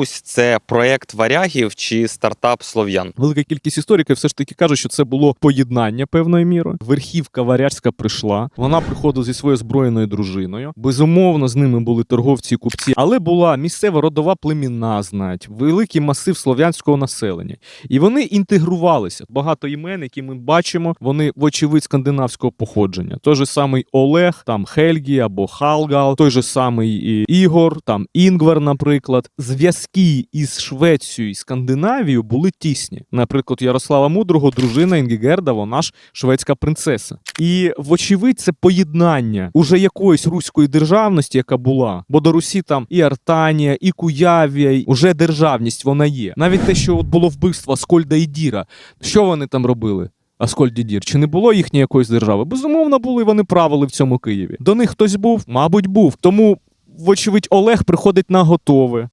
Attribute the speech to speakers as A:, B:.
A: Русь це проект варягів чи стартап слов'ян?
B: Велика кількість істориків все ж таки кажуть, що це було поєднання певною мірою. Верхівка варяжська прийшла. Вона приходила зі своєю збройною дружиною. Безумовно, з ними були торговці і купці, але була місцева родова племінна знать, великий масив слов'янського населення. І вони інтегрувалися. Багато імен, які ми бачимо, вони вочевидь скандинавського походження. Той же самий Олег, там Хельгі або Халгал, той же самий Ігор, там Інгвар, наприклад. Зв'язки із Швецією і Скандинавією були тісні. Наприклад, Ярослава Мудрого, дружина Інгігерда, вона ж шведська принцеса. І вочевидь, це поєднання уже якоїсь руської державності, яка була. Бо до Русі там і Артанія, і Куявія, і уже державність вона є. Навіть те, що от було вбивство Аскольда і Діра. Що вони там робили? Аскольд і Дір. Чи не було їхньої якоїсь держави? Безумовно, були, вони правили в цьому Києві. До них хтось був, мабуть, був. Тому, вочевидь, Олег приходить на готове.